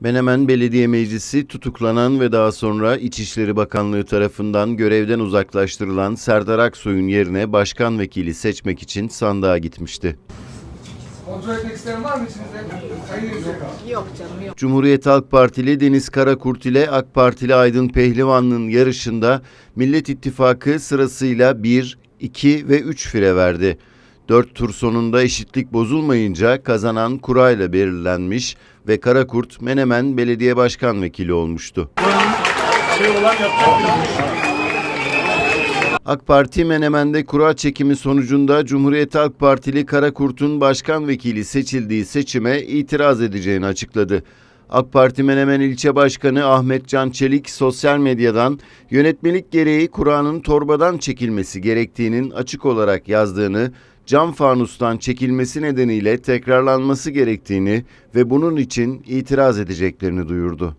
Menemen Belediye Meclisi tutuklanan ve daha sonra İçişleri Bakanlığı tarafından görevden uzaklaştırılan Serdar Aksoy'un yerine başkan vekili seçmek için sandığa gitmişti. Kontrol etmek isteyen var mı içinizde? Sayın Yüksek. Yok canım yok. Cumhuriyet Halk Partili Deniz Karakurt ile AK Partili Aydın Pehlivan'ın yarışında Millet İttifakı sırasıyla 1, 2 ve 3 fire verdi. 4 tur sonunda eşitlik bozulmayınca kazanan kurayla belirlenmiş ve Karakurt Menemen Belediye Başkan Vekili olmuştu. AK Parti Menemen'de kura çekimi sonucunda Cumhuriyet Halk Partili Karakurt'un başkan vekili seçildiği seçime itiraz edeceğini açıkladı. AK Parti Menemen İlçe Başkanı Ahmet Can Çelik sosyal medyadan yönetmelik gereği Kur'an'ın torbadan çekilmesi gerektiğinin açık olarak yazdığını, cam fanustan çekilmesi nedeniyle tekrarlanması gerektiğini ve bunun için itiraz edeceklerini duyurdu.